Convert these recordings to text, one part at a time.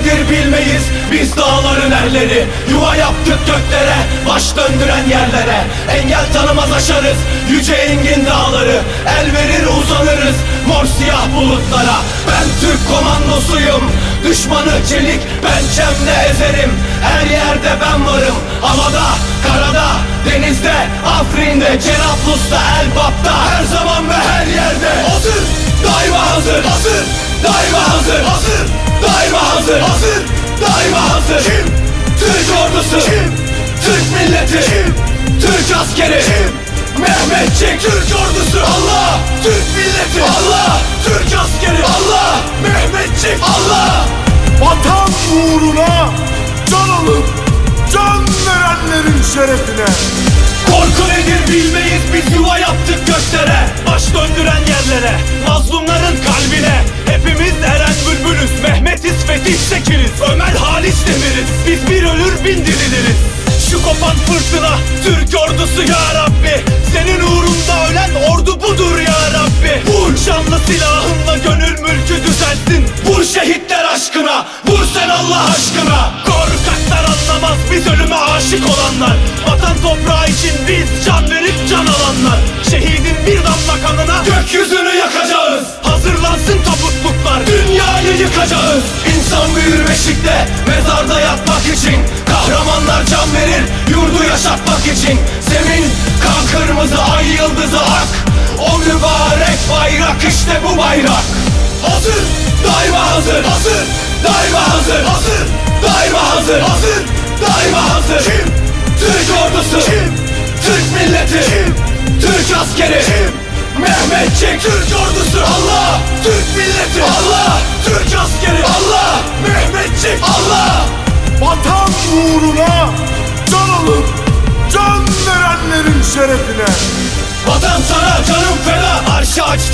nedir bilmeyiz. Biz dağların erleri Yuva yaptık göklere Baş döndüren yerlere. Engel tanımaz aşarız Yüce engin dağları. El verir uzanırız Mor siyah bulutlara. Ben Türk komandosuyum Düşmanı çelik pençemle ezerim. Her yerde ben varım Havada, karada, denizde Afrin'de, Cerablus'ta, Elbap'ta. Her zaman ve her yerde. Hazır, daima hazır. Hazır, daima ordusu Kim? Türk milleti. Kim? Türk askeri. Kim? Mehmetçik Türk ordusu. Allah! Türk milleti. Allah! Türk askeri. Allah! Mehmetçik Allah! Vatan uğruna can alıp can verenlerin şerefine. Korku nedir bilmeyiz biz yuva yaptık göklere. Baş döndüren yerlere Allah aşkına. Korkaklar anlamaz biz ölüme aşık olanlar. Vatan toprağı için biz can verip can alanlar. Şehidin bir damla kanına Gökyüzünü yakacağız. Hazırlansın tabutluklar Dünyayı yıkacağız. İnsan büyür beşikte Mezarda yatmak için. Kahramanlar can verir Yurdu yaşatmak için. Zemin kan kırmızı ay yıldızı ak. O mübarek bayrak işte bu bayrak Daima hazır. Hazır. Daima hazır. Hazır. Daima hazır. Kim? Türk ordusu. Kim? Türk milleti. Kim? Türk askeri. Kim? Mehmetçik Türk ordusu. Allah. Türk milleti. Allah. Türk askeri. Allah. Mehmetçik Allah. Vatan uğruna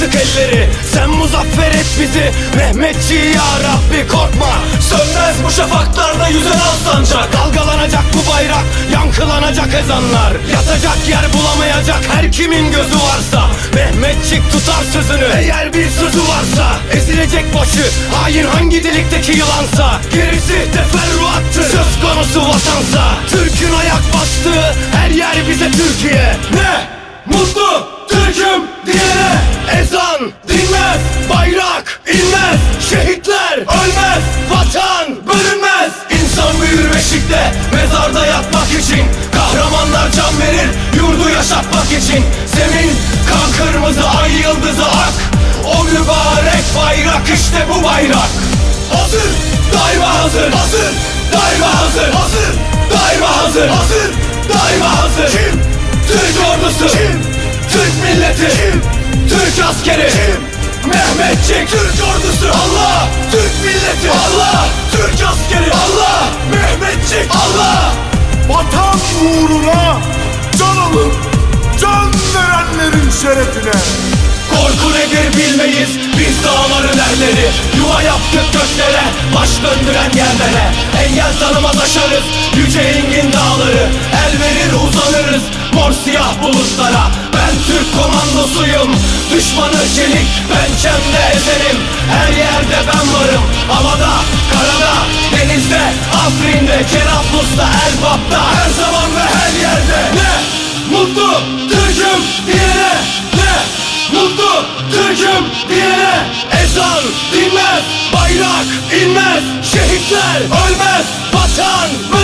Arşa açtık elleri Sen muzaffer et bizi. Mehmetçi ya Rabbi korkma. Sönmez bu şafaklarda yüzen al Dalgalanacak bu bayrak Yankılanacak ezanlar. Yatacak yer bulamayacak her kimin gözü varsa. Mehmetçik tutar sözünü Eğer bir sözü varsa. Ezilecek başı Hain hangi delikteki yılansa. Gerisi teferruattır Söz konusu vatansa. Türk'ün ayak bastığı Her yer bize Türkiye. Ne? Mutlu Türk'üm diyene yaşatmak için Zemin kan kırmızı ay yıldızı ak. O mübarek bayrak işte bu bayrak. Hazır Daima hazır. Hazır Daima hazır. Hazır Daima hazır. Hazır Daima hazır. Kim? Türk ordusu. Kim? Türk milleti. Kim? Türk askeri. Kim? Mehmetçik Türk ordusu. Allah Türk milleti şerefine. Korku nedir bilmeyiz. Biz dağların erleri. Yuva yaptık göklere. Baş döndüren yerlere. Engel tanımaz aşarız. Yüce engin dağları. El verir uzanırız. Mor siyah bulutlara. Ben Türk komandosuyum. Düşmanı çelik. Pençemle ezerim. Her yerde ben varım. Havada, karada, Done.